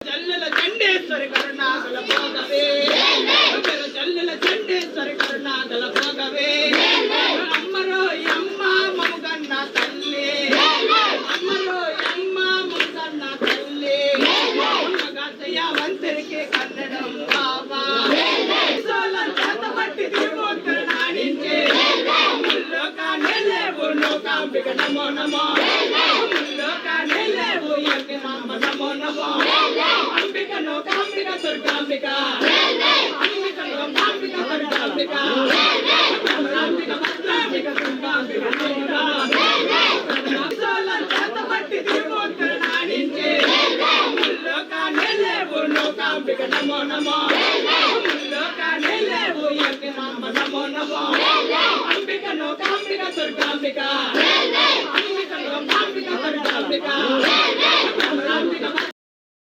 చల్లెల చండేశ్వరి కరుణాకల భోగవే. Peru చండేశ్వరి కరుణాకల భోగవే. అమ్మరో అమ్మ మముగన్న తల్లి. అమ్మరో అమ్మ మముగన్న తల్లి. మగతయ్య వంతరికి కన్నడం బాబా. సోలం తిరుమూర్తులు నాడించే ముల్లోకానే లేవు నమో నమో. ముల్లోకానే లేవు యజ్ఞ నమో నమో. నమో నమో లోకానే లేవు రామ నమో నమో అంబిక లోకాంబిక దుర్గాంబిక అంబిక లోకాంబిక దుర్గాంబిక